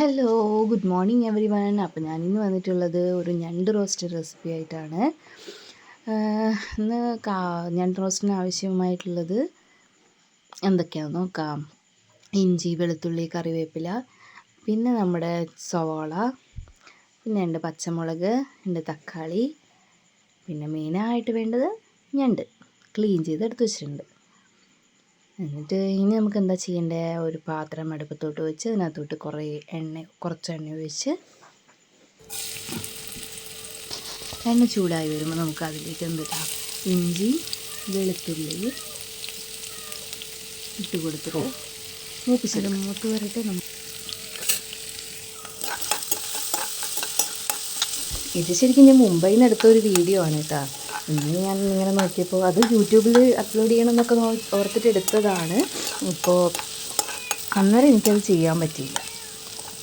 Hello good morning everyone അപ്പോൾ ഇന്ന് വന്നിട്ടുള്ളത് ഒരു ഞണ്ട് റോസ്റ്റ് റെസിപ്പി ആയിട്ടാണ്. ഇന്ന് കാ ഞണ്ട് റോസ്റ്റിന് ആവശ്യമായിട്ടുള്ളത് എന്തൊക്കെയാണെന്ന് നോക്കാം. ഇഞ്ചി വെളുത്തുള്ളി കറിവേപ്പില പിന്നെ നമ്മുടെ സവാള പിന്നെ ഉണ്ട് പച്ചമുളക് ഉണ്ട് തക്കാളി പിന്നെ മെയിനായിട്ട് വേണ്ടത് ഞണ്ട്. ക്ലീൻ ചെയ്ത് എടുത്ത് വെച്ചിട്ടുണ്ട്. എന്നിട്ട് ഇനി നമുക്ക് എന്താ ചെയ്യേണ്ടത് ഒരു പാത്രം അടുപ്പത്തോട്ട് വെച്ച് അതിനകത്തോട്ട് കുറേ എണ്ണ കുറച്ച് എണ്ണ ഒഴിച്ച് എണ്ണ ചൂടായി വരുമ്പോൾ നമുക്ക് അതിലേക്ക് എന്തിടാം ഇഞ്ചി വെളുത്തുള്ളി ഇട്ട് കൊടുത്തിട്ട് മൂപ്പിച്ചത് മൂത്ത് വരട്ടെ. നമുക്ക് ഇത് ശരിക്കും ഞാൻ മുംബൈയിൽ നിന്ന് എടുത്ത ഒരു വീഡിയോ ആണ് കേട്ടോ. ഇന്ന് ഞാൻ ഇങ്ങനെ നോക്കിയപ്പോൾ അത് യൂട്യൂബിൽ അപ്ലോഡ് ചെയ്യണമെന്നൊക്കെ ഓർത്തിട്ട് എടുത്തതാണ്. ഇപ്പോൾ അന്നേരം എനിക്കത് ചെയ്യാൻ പറ്റിയില്ല.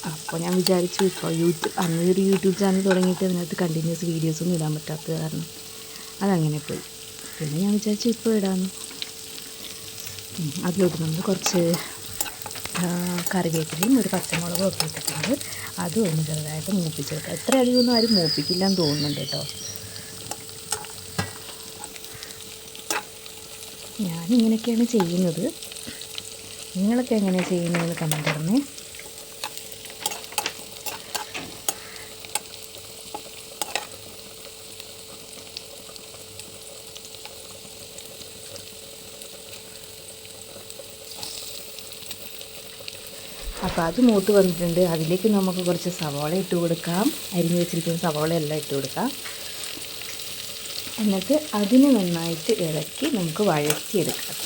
അപ്പോൾ ഞാൻ വിചാരിച്ചു ഇപ്പോൾ യൂട്യൂബ് അന്നൊരു യൂട്യൂബ് ചാനൽ തുടങ്ങിയിട്ട് അതിനകത്ത് കണ്ടിന്യൂസ് വീഡിയോസൊന്നും ഇടാൻ പറ്റാത്തത് കാരണം അതങ്ങനെ പോയി. പിന്നെ ഞാൻ വിചാരിച്ചു ഇപ്പോൾ ഇടാന്ന്. അതിലോട്ട് നമ്മൾ കുറച്ച് കറിവേപ്പിലയും ഒരു പച്ചമുളകും ഒക്കെ ഇട്ടിട്ടുണ്ട്. അതും ഒന്ന് ചെറുതായിട്ട് മൂപ്പിച്ചെടുക്കുക എത്ര അധികമൊന്നും ആരും മൂപ്പിക്കില്ല എന്ന് തോന്നുന്നുണ്ട് കേട്ടോ. ഞാൻ ഇങ്ങനെയൊക്കെയാണ് ചെയ്യുന്നത്. നിങ്ങളൊക്കെ എങ്ങനെയാണ് ചെയ്യുന്നതെന്ന് കമന്റ് പറഞ്ഞേ അപ്പം അത് മൂത്ത് വന്നിട്ടുണ്ട്. അതിലേക്ക് നമുക്ക് കുറച്ച് സവാള ഇട്ട് കൊടുക്കാം. അരിഞ്ഞ് വെച്ചിരിക്കുന്ന സവാള എല്ലാം ഇട്ട് കൊടുക്കാം. എന്നിട്ട് അതിന് നന്നായിട്ട് ഇളക്കി നമുക്ക് വഴറ്റിയെടുക്കാം.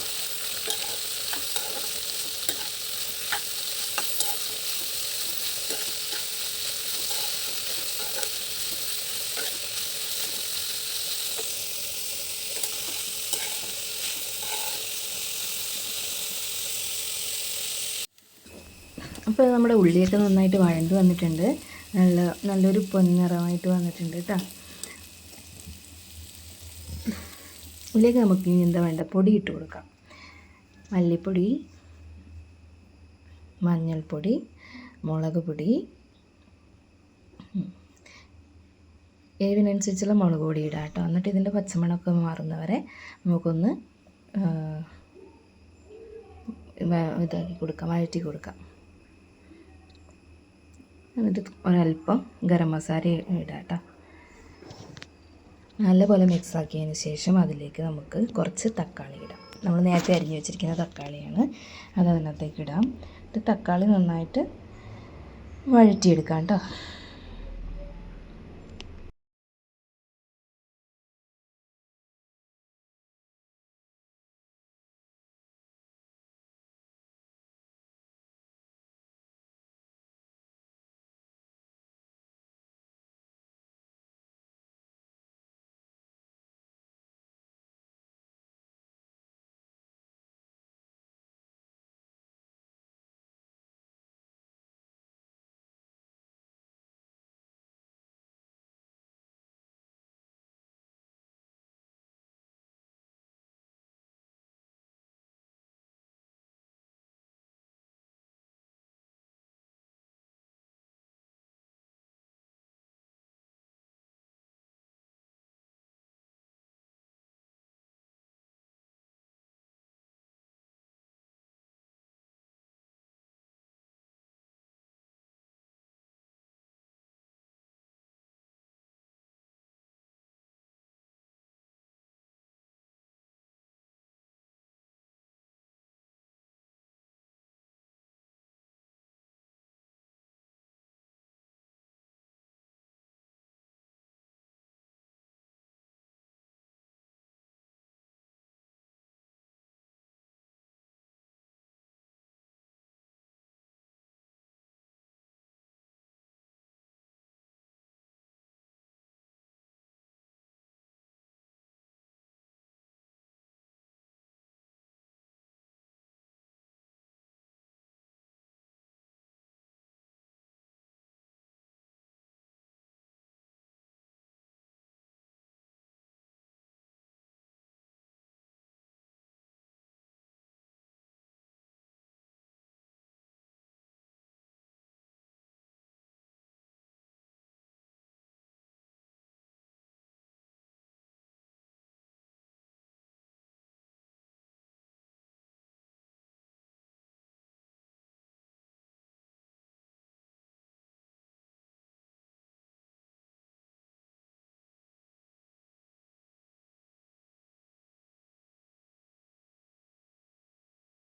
അപ്പോൾ നമ്മുടെ ഉള്ളിയൊക്കെ നന്നായിട്ട് വഴണ്ട് വന്നിട്ടുണ്ട്. നല്ല നല്ലൊരു പൊന്നിറമായിട്ട് വന്നിട്ടുണ്ട് കേട്ടോ. ഇതിലേക്ക് നമുക്ക് ഇനി എന്താ വേണ്ട പൊടി ഇട്ട് കൊടുക്കാം. മല്ലിപ്പൊടി മഞ്ഞൾപ്പൊടി മുളക് പൊടി. ഏവിനനുസരിച്ചുള്ള മുളക് പൊടി ഇടാം കേട്ടോ. എന്നിട്ട് ഇതിന്റെ പച്ചമണമൊക്കെ മാറുന്നവരെ നമുക്കൊന്ന് ഇതാക്കി കൊടുക്കാം വഴറ്റി കൊടുക്കാം. എന്നിട്ട് ഒരല്പം ഗരം മസാല ഇടാം കേട്ടോ. നല്ലപോലെ മിക്സ് ആക്കിയതിന് ശേഷം അതിലേക്ക് നമുക്ക് കുറച്ച് തക്കാളി ഇടാം. നമ്മൾ നേരത്തെ അരിഞ്ഞു വെച്ചിരിക്കുന്ന തക്കാളിയാണ്. അത് അതിനകത്തേക്ക് ഇടാം. എന്നിട്ട് തക്കാളി നന്നായിട്ട് വഴറ്റിയെടുക്കാം കേട്ടോ.